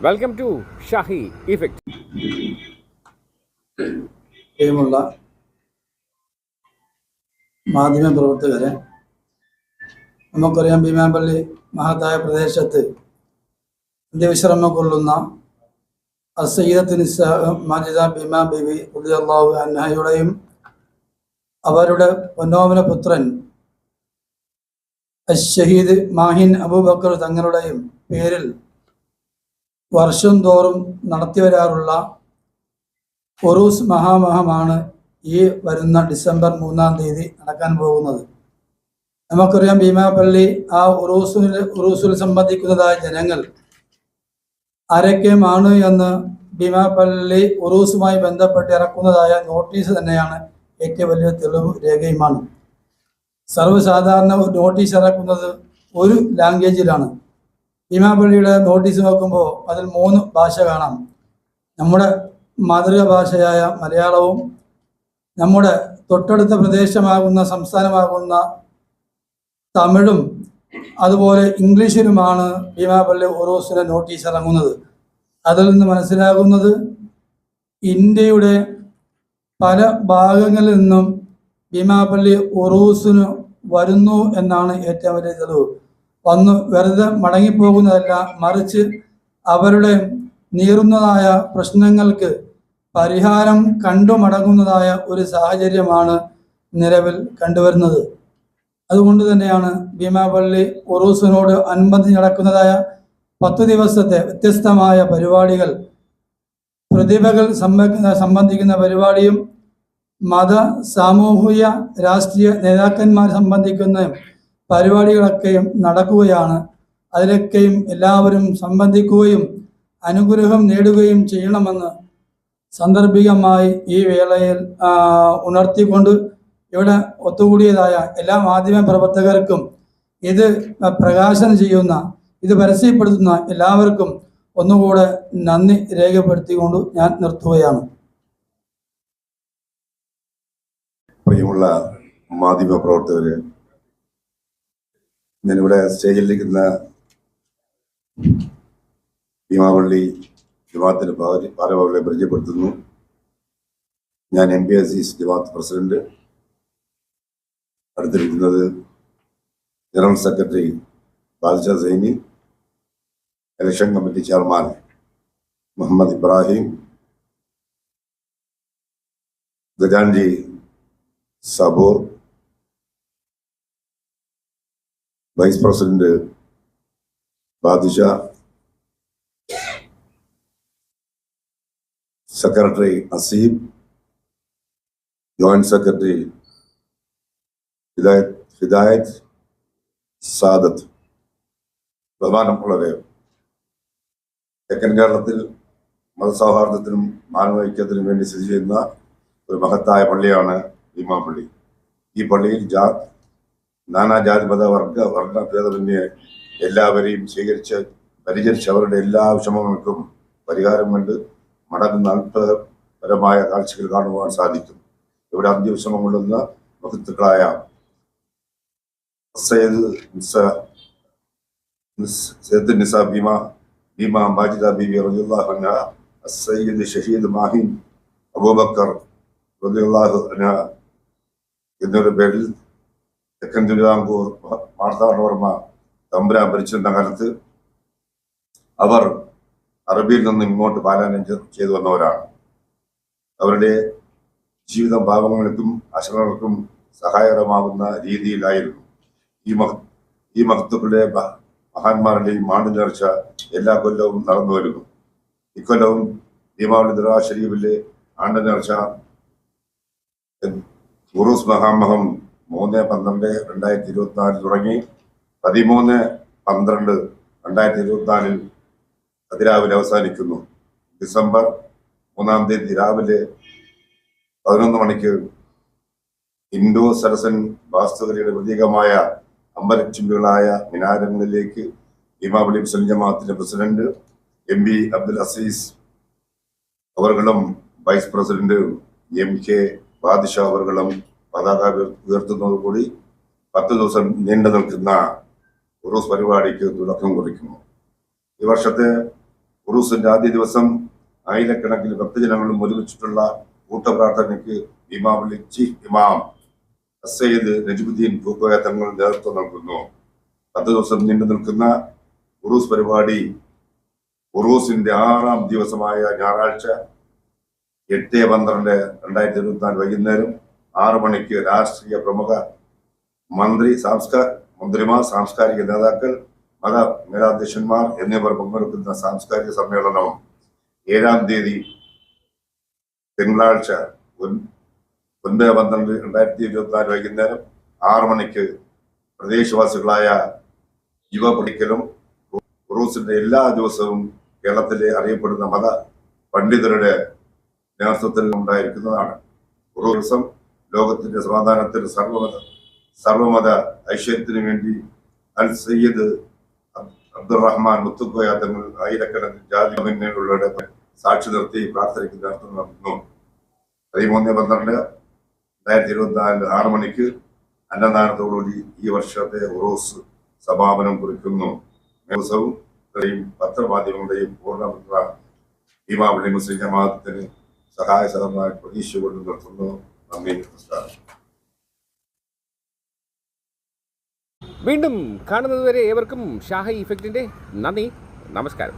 Welcome to Shahi effect പ്രിയമുള്ള മാധ്യമ പ്രവർത്തകരെ നമുക്കറിയാം ഭീമാപള്ളി മഹത്തായ പ്രദേശത്ത് അന്ത്യവിശ്രമം കൊള്ളുന്ന അസയ്യത്തിന് മജിദ ഭീമാ ബിബി ഉള്ളിയല്ലാഹു അന്നഹയുടെയും അവരുടെ പൊന്നോമന പുത്രൻ ഷഹീദ് മാഹിൻ അബൂബക്കർ തങ്ങളുടെയും പേരിൽ വർഷം തോറും നടത്തി വരാറുള്ള ഒറൂസ് മഹാമഹമാണ് ഈ വരുന്ന ഡിസംബർ മൂന്നാം തീയതി നടക്കാൻ പോകുന്നത്. നമുക്കറിയാം ഭീമാപള്ളി ആ ഉറൂസിൽ ഉറൂസിൽ സംബന്ധിക്കുന്നതായ ജനങ്ങൾ ആരൊക്കെയുമാണ് എന്ന് ഭീമാപള്ളി ഉറൂസുമായി ബന്ധപ്പെട്ട് ഇറക്കുന്നതായ നോട്ടീസ് തന്നെയാണ് ഏറ്റവും വലിയ തെളിവ് രേഖയുമാണ്. സർവസാധാരണ നോട്ടീസ് ഇറക്കുന്നത് ഒരു ലാംഗ്വേജിലാണ്. ഭീമാപള്ളിയുടെ നോട്ടീസ് നോക്കുമ്പോൾ അതിൽ മൂന്ന് ഭാഷ കാണാം. നമ്മുടെ മാതൃഭാഷയായ മലയാളവും നമ്മുടെ തൊട്ടടുത്ത പ്രദേശമാകുന്ന സംസ്ഥാനമാകുന്ന തമിഴും അതുപോലെ ഇംഗ്ലീഷിലുമാണ് ഭീമാപള്ളി ഉറൂസിന് നോട്ടീസ് ഇറങ്ങുന്നത്. അതിൽ നിന്ന് മനസ്സിലാകുന്നത് ഇന്ത്യയുടെ പല ഭാഗങ്ങളിൽ നിന്നും ഭീമാപള്ളി ഉറൂസിന് വരുന്നു എന്നാണ് ഏറ്റവും വലിയ തെളിവ്. വന്ന് വെറുതെ മടങ്ങിപ്പോകുന്നതല്ല മറിച്ച് അവരുടെ നീറുന്നതായ പ്രശ്നങ്ങൾക്ക് പരിഹാരം കണ്ടു മടങ്ങുന്നതായ ഒരു സാഹചര്യമാണ് നിലവിൽ കണ്ടുവരുന്നത്. അതുകൊണ്ട് തന്നെയാണ് ഭീമാപള്ളി ഉറൂസിനോട് അനുബന്ധിച്ച് നടക്കുന്നതായ പത്തു ദിവസത്തെ വ്യത്യസ്തമായ പരിപാടികൾ. പ്രതിഭകൾ സംബ- സംബന്ധിക്കുന്ന പരിപാടിയും മത സാമൂഹിക രാഷ്ട്രീയ നേതാക്കന്മാർ സംബന്ധിക്കുന്ന പരിപാടികളൊക്കെയും നടക്കുകയാണ്. അതിലൊക്കെയും എല്ലാവരും സംബന്ധിക്കുകയും അനുഗ്രഹം നേടുകയും ചെയ്യണമെന്ന് സന്ദർഭികമായി ഈ വേളയിൽ ഉണർത്തിക്കൊണ്ട് ഇവിടെ ഒത്തുകൂടിയതായ എല്ലാ മാധ്യമ പ്രവർത്തകർക്കും ഇത് പ്രകാശനം ചെയ്യുന്ന ഇത് പരസ്യപ്പെടുത്തുന്ന എല്ലാവർക്കും ഒന്നുകൂടെ നന്ദി രേഖപ്പെടുത്തിക്കൊണ്ട് ഞാൻ നിർത്തുകയാണ്. പ്രിയമുള്ള മാധ്യമ പ്രവർത്തകര് ഞാനിവിടെ സ്റ്റേജിലിരിക്കുന്ന ഭീമാവള്ളി ജമാഅത്തിന്റെ ഭാരവാഹികളെ പരിചയപ്പെടുത്തുന്നു. ഞാൻ എം പി അസീസ് ജമാഅത്ത് president. അടുത്തിരിക്കുന്നത് general secretary Badsha Saini election committee chairman Muhammad Ibrahim ഗജാൻജി Saboor vice president Badisha secretary Azeem joint secretary Hidayat Hidayat Sadath ബഹുമാനമുള്ളവരെ തെക്കൻ കേരളത്തിൽ മതസൗഹാർദ്ദത്തിനും മാനവൈക്യത്തിനും വേണ്ടി സ്ഥിതി ചെയ്യുന്ന ഒരു മഹത്തായ പള്ളിയാണ് ഭീമാ പള്ളി ഈ പള്ളിയിൽ ജാ നാനാജാതി മത വർഗ വർണ ഭേദമന്യെ എല്ലാവരെയും സ്വീകരിച്ച് പരിചരിച്ച് അവരുടെ എല്ലാ വിഷമങ്ങൾക്കും പരിഹാരം കണ്ട് മടങ്ങുന്ന അത്ഭുതപരമായ കാഴ്ചകൾ കാണുവാൻ സാധിക്കും. ഇവിടെ അന്ത്യവിഷമം കൊള്ളുന്ന മഹത്തുക്കളായ സയ്യദ് സയ്യിദ് നിസ ഭീമ ഭീമ മാജിദ ബീബി റളിയല്ലാഹു അൻഹ സയ്യിദ് ഷഹീദ് മാഹിൻ അബൂബക്കർ റളിയല്ലാഹു അൻഹ എന്നൊരു പേരിൽ തെക്കൻ തിരുവിതാംകൂർ വാർത്താവർമ്മ തമ്പുരാൻ ഭരിച്ചിരുന്ന കാലത്ത് അവർ അറബിയിൽ നിന്ന് ഇങ്ങോട്ട് പാലായനം ചെയ്തു വന്നവരാണ്. അവരുടെ ജീവിത ഭാവങ്ങൾക്കും അശരണർക്കും സഹായകരമാകുന്ന രീതിയിലായിരുന്നു. ഈ മഹ ഈ മഹത്വക്കളുടെ മഹാന്മാരുടെയും ആണ്ടു നേർച്ച എല്ലാ കൊല്ലവും നടന്നു വരുന്നു. ഇക്കൊല്ലവും ദീപാവലി ദുരാ ആണ്ടു നേർച്ച ഉറൂസ് മഹാമഹം മൂന്ന് പന്ത്രണ്ട് രണ്ടായിരത്തി ഇരുപത്തിനാലിൽ തുടങ്ങി പതിമൂന്ന് പന്ത്രണ്ട് രണ്ടായിരത്തി ഇരുപത്തിനാലിൽ അതിരാവിലെ അവസാനിക്കുന്നു. ഡിസംബർ മൂന്നാം തീയതി രാവിലെ പതിനൊന്ന് മണിക്ക് ഇൻഡോ സരസൻ വാസ്തുകലയുടെ പ്രതീകമായ അമ്പലച്ചുംബികളായ മിനാരങ്ങളിലേക്ക് ഹിമാബലി മുസ്ലിം ജമാഅത്തിന്റെ president M P Abdul Azeez അവർകളും vice president M K Badisha അവർകളും പതാക ഉയർത്തുന്നതോടുകൂടി പത്ത് ദിവസം നീണ്ടു നിൽക്കുന്ന ഉറൂസ് പരിപാടിക്ക് തുടക്കം കുറിക്കുന്നു. ഈ വർഷത്തെ ഉറൂസിന്റെ ആദ്യ ദിവസം ആയിരക്കണക്കിന് ഭക്തജനങ്ങളും ഒരുമിച്ചിട്ടുള്ള കൂട്ടപ്രാർത്ഥനയ്ക്ക് ഇമാം ചീഫ് ഇമാം സയ്യിദ് നജുബുദ്ദീൻ പൂക്കോയ തങ്ങൾ നേതൃത്വം നൽകുന്നു. പത്ത് ദിവസം നീണ്ടു നിൽക്കുന്ന ഉറൂസ് പരിപാടി ഉറൂസിന്റെ ആറാം ദിവസമായ ഞായറാഴ്ച എട്ട് പന്ത്രണ്ട് രണ്ടായിരത്തി ഇരുപത്തിനാല് വൈകുന്നേരം ആറു മണിക്ക് രാഷ്ട്രീയ പ്രമുഖ മന്ത്രി സാംസ്കാര മന്ത്രിമാർ സാംസ്കാരിക നേതാക്കൾ മത മേലാധ്യക്ഷന്മാർ എന്നിവർ പങ്കെടുക്കുന്ന സാംസ്കാരിക സമ്മേളനം ഏഴാം തീയതി തിങ്കളാഴ്ച ഒൻ- ഒൻപത് പന്ത്രണ്ട് രണ്ടായിരത്തി ഇരുപത്തിനാല് വൈകുന്നേരം ആറു മണിക്ക് പ്രദേശവാസികളായ യുവ പഠിക്കലും ഉറൂസിന്റെ എല്ലാ ദിവസവും കേരളത്തിലെ അറിയപ്പെടുന്ന മത പണ്ഡിതരുടെ നേതൃത്വത്തിൽ ഉണ്ടായിരിക്കുന്നതാണ്. ദിവസം ലോകത്തിന്റെ സമാധാനത്തിന് സർവമത സർവമത ഐശ്വര്യത്തിന് വേണ്ടി അൽ സയ്യദ് അബ്ദുറഹ്മാൻ മുത്തുക്കോയ തങ്ങൾ ആയിരക്കണക്കിന് ജാതി മുന്നേറുകളുടെ സാക്ഷി നിർത്തി പ്രാർത്ഥനയ്ക്ക് നടത്തുന്നു നൽകുന്നു. പതിമൂന്ന് പന്ത്രണ്ട് രണ്ടായിരത്തി ഇരുപത്തിനാല് ആറ് മണിക്ക് അന്നദാനത്തോടുകൂടി ഈ വർഷത്തെ ഉറോസ് സമാപനം കുറിക്കുന്നു. ദിവസവും പത്രമാധ്യമങ്ങളുടെയും പൂർണ പിന്തുണ ഭീമാപള്ളി മുസ്ലിം ജമാഅത്തിന് സഹായ സഹമായി പ്രതീക്ഷ കൊണ്ട് നിർത്തുന്നു. വീണ്ടും കാണുന്നതുവരെ ഏവർക്കും ഷാഹി ഇഫക്റ്റിന്റെ നന്ദി നമസ്കാരം.